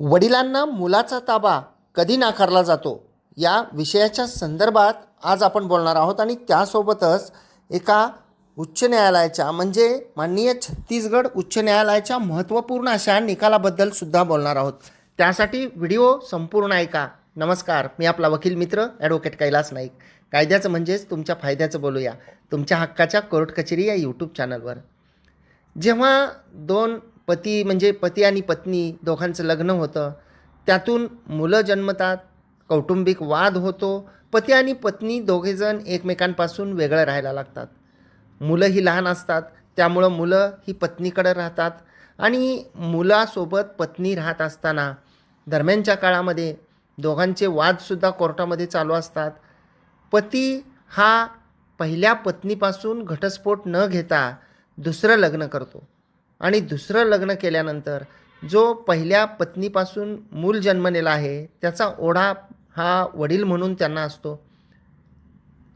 वडिलांना मुलाचा ताबा कधी नाकारला जातो या विषयाच्या संदर्भात आज आपण बोलणार आहोत आणि त्यासोबतच एका उच्च न्यायालयाच्या म्हणजे माननीय छत्तीसगड उच्च न्यायालयाच्या महत्त्वपूर्ण अशा निकालाबद्दल सुद्धा बोलणार आहोत. त्यासाठी व्हिडिओ संपूर्ण ऐका. नमस्कार मी आपला वकील मित्र ॲडव्होकेट कैलास नाईक. कायद्याचं म्हणजेच तुमच्या फायद्याचं बोलूया तुमच्या हक्काच्या कोर्ट कचेरी या यूट्यूब चॅनलवर जेव्हा दोन पती म्हणजे पती आणि पत्नी दोघांचं लग्न होतं. त्यातून मुलं जन्मतात कौटुंबिक वाद होतो पती आणि पत्नी दोघेजण एकमेकांपासून वेगळं राहायला लागतात. मुलं ही लहान असतात त्यामुळं मुलं ही पत्नीकडं राहतात आणि मुलासोबत पत्नी राहत असताना दरम्यानच्या काळामध्ये दोघांचे वादसुद्धा कोर्टामध्ये चालू असतात. पती हा पहिल्या पत्नीपासून घटस्फोट न घेता दुसरं लग्न करतो. आणि दुसरं लग्न केल्यानंतर जो पहिल्या पत्नीपासून मूल जन्मलेला आहे त्याचा ओढा हा वडील म्हणून त्यांना असतो.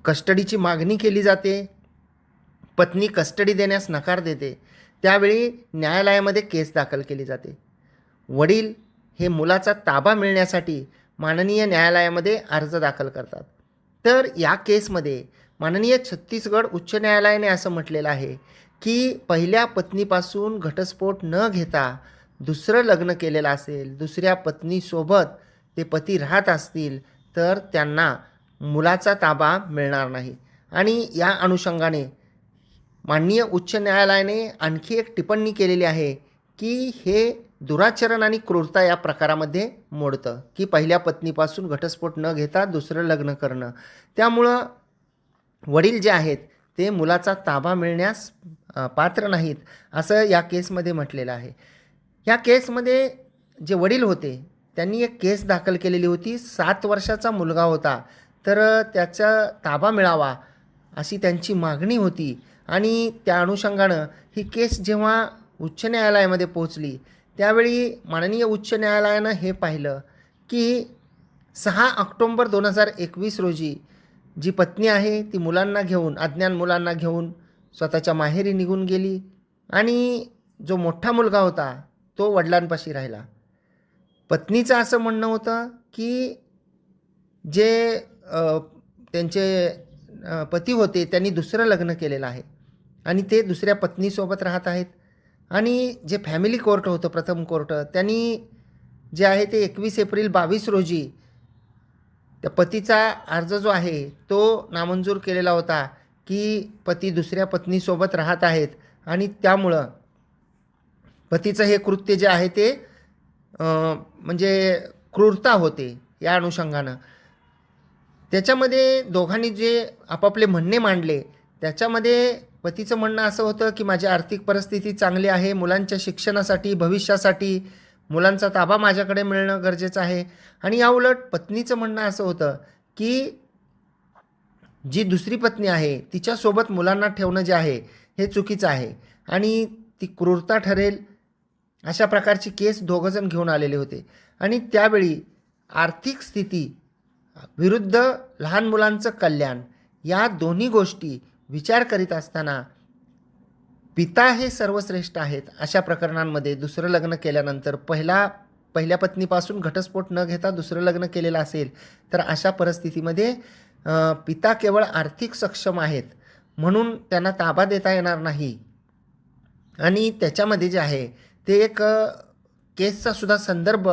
कस्टडीची मागणी केली जाते. पत्नी कस्टडी देण्यास नकार देते. त्यावेळी न्यायालयामध्ये केस दाखल केली जाते. वडील हे मुलाचा ताबा मिळण्यासाठी माननीय न्यायालयामध्ये अर्ज दाखल करतात. तर या केसमध्ये माननीय छत्तीसगड उच्च न्यायालयाने असं म्हटलेलं आहे की पहिल्या पत्नीपासून घटस्फोट न घेता दुसरं लग्न केलेलं असेल दुसऱ्या पत्नीसोबत ते पती राहत असतील तर त्यांना मुलाचा ताबा मिळणार नाही. आणि या अनुषंगाने माननीय उच्च न्यायालयाने आणखी एक टिप्पणी केलेली आहे की हे दुराचरण आणि क्रूरता या प्रकारामध्ये मोडतं की पहिल्या पत्नीपासून घटस्फोट न घेता दुसरं लग्न करणं. त्यामुळं वडील जे आहेत ते मुलाचा ताबा मिळण्यास पात्र नाहीत असं या केसमध्ये म्हटलेलं आहे. या केसमध्ये जे वडील होते त्यांनी एक केस दाखल केलेली होती. सात वर्षाचा मुलगा होता. तर त्याचा ताबा मिळावा अशी त्यांची मागणी होती आणि त्या अनुषंगानं ही केस जेव्हा उच्च न्यायालयामध्ये पोहोचली त्यावेळी माननीय उच्च न्यायालयानं हे पाहिलं की सहा ऑक्टोंबर दोन हजार एकवीस रोजी जी पत्नी आहे ती मुलांना घेऊन अज्ञान मुलांना घेऊन स्वतःच्या माहेरी निघून गेली आणि जो मोठा मुलगा होता तो वडिलांपाशी राहिला. पत्नीचं असं म्हणणं होतं की जे त्यांचे पती होते त्यांनी दुसरं लग्न केलेलं आहे आणि ते दुसऱ्या पत्नीसोबत राहत आहेत. आणि जे फॅमिली कोर्ट होतं प्रथम कोर्ट त्यांनी जे आहे ते एकवीस एप्रिल बावीस रोजी त्या पतीचा अर्ज जो आहे तो नामंजूर केलेला होता. की पती दुसऱ्या पत्नीसोबत राहत आहेत आणि त्यामुळं पतीचं हे कृत्य जे आहे ते म्हणजे क्रूरता होते या अनुषंगानं. त्याच्यामध्ये दोघांनी जे आपापले म्हणणे मांडले त्याच्यामध्ये पतीचं म्हणणं असं होतं की माझी आर्थिक परिस्थिती चांगली आहे मुलांच्या शिक्षणासाठी भविष्यासाठी मुलांचा ताबा माझ्याकडे मिळणं गरजेचं आहे. आणि याउलट पत्नीचं म्हणणं असं होतं की जी दुसरी पत्नी आहे तिच्यासोबत मुलांना ठेवणं जे आहे हे चुकीचं आहे. आणि ती क्रूरता ठरेल अशा प्रकारची केस दोघंजण घेऊन आलेले होते. आणि त्यावेळी आर्थिक स्थिती विरुद्ध लहान मुलांचं कल्याण या दोन्ही गोष्टी विचार करीत असताना पिता हे सर्वश्रेष्ठ आहेत अशा प्रकरणांमध्ये दुसरं लग्न केल्यानंतर पहिला पहिल्या पत्नीपासून घटस्फोट न घेता दुसरं लग्न केलेलं असेल तर अशा परिस्थितीमध्ये पिता केवळ आर्थिक सक्षम आहेत म्हणून त्यांना ताबा देता येणार नाही. आणि त्याच्यामध्ये जे आहे ते एक केसचा सुद्धा संदर्भ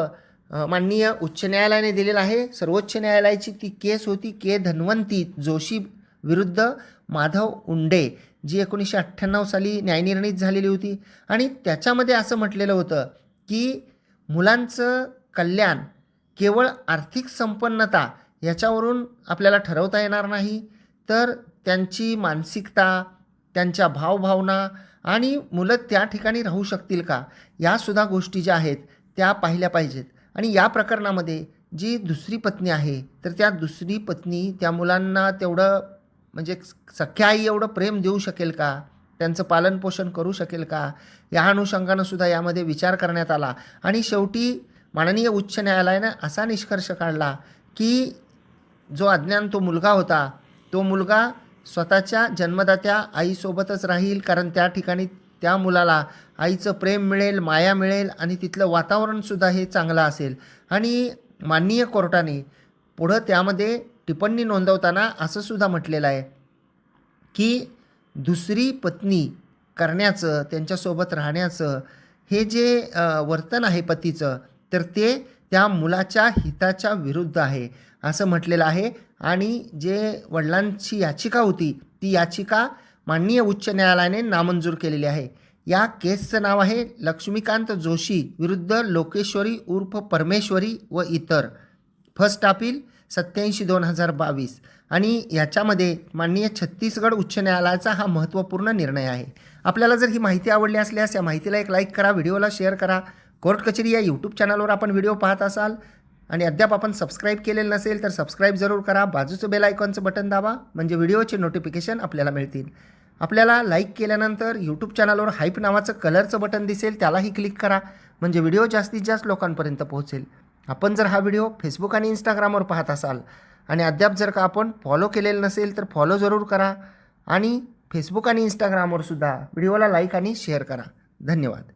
माननीय उच्च न्यायालयाने दिलेला आहे. सर्वोच्च न्यायालयाची ती केस होती के. धन्वंती जोशी विरुद्ध माधव उंडे जी एकोणीसशे अठ्ठ्याण्णव साली न्यायनिर्णित झालेली होती. आणि त्याच्यामध्ये असं म्हटलेलं होतं की मुलांचं कल्याण केवळ आर्थिक संपन्नता याच्यावरून आपल्याला ठरवता येणार नाही. तर त्यांची मानसिकता त्यांच्या भावभावना आणि मुलं त्या ठिकाणी राहू शकतील का? यासुद्धा गोष्टी ज्या आहेत त्या पाहिल्या पाहिजेत. आणि या प्रकरणामध्ये जी दुसरी पत्नी आहे तर त्या दुसरी पत्नी त्या मुलांना तेवढं म्हणजे सख्या आई एवढं प्रेम देऊ शकेल का? त्यांचं पालनपोषण करू शकेल का? या अनुषंगानं सुद्धा यामध्ये विचार करण्यात आला. आणि शेवटी माननीय उच्च न्यायालयानं असा निष्कर्ष काढला की जो अज्ञान तो मुलगा होता तो मुलगा स्वतःच्या जन्मदात्या आईसोबतच राहील कारण त्या ठिकाणी त्या मुलाला आईचं प्रेम मिळेल माया मिळेल आणि तिथलं वातावरणसुद्धा हे चांगलं असेल. आणि माननीय कोर्टाने पुढं त्यामध्ये टिप्पणी नोंदवताना असंसुद्धा म्हटलेलं आहे की दुसरी पत्नी करण्याचं त्यांच्यासोबत राहण्याचं हे जे वर्तन आहे पतीचं तर ते त्या मुलाच्या हिताच्या विरुद्ध आहे. असं म्हटलेलं आहे. आणि जे वडिलांची याचिका होती ती याचिका माननीय उच्च न्यायालयाने नामंजूर केलेली आहे. या केसचं नाव आहे लक्ष्मीकांत जोशी विरुद्ध लोकेश्वरी उर्फ परमेश्वरी व इतर. फर्स्ट अपील सत्याऐंशी दोन हजार बावीस. आणि याच्यामध्ये माननीय छत्तीसगड उच्च न्यायालयाचा हा महत्त्वपूर्ण निर्णय आहे. आपल्याला जर ही माहिती आवडली असल्यास या माहितीला एक लाईक करा व्हिडिओला शेअर करा. कोर्ट कचेरी या यूट्यूब चॅनलवर आपण व्हिडिओ पाहत असाल. आणि अद्याप आपण सबस्क्राईब केलेलं नसेल तर सबस्क्राईब जरूर करा. बाजूचं बेल आयकॉनचं बटन दाबा म्हणजे व्हिडिओचे नोटिफिकेशन आपल्याला मिळतील. आपल्याला लाईक केल्यानंतर यूट्यूब चॅनलवर हाईप नावाचं कलरचं बटन दिसेल त्यालाही क्लिक करा म्हणजे व्हिडिओ जास्तीत जास्त लोकांपर्यंत पोहोचेल. आपण जर हा व्हिडिओ फेसबुक आणि इंस्टाग्रामवर पाहत असाल आणि अद्याप जर का आपण फॉलो केलेलं नसेल तर फॉलो जरूर करा. आणि फेसबुक आणि इंस्टाग्रामवर सुद्धा व्हिडिओला लाईक आणि शेअर करा. धन्यवाद.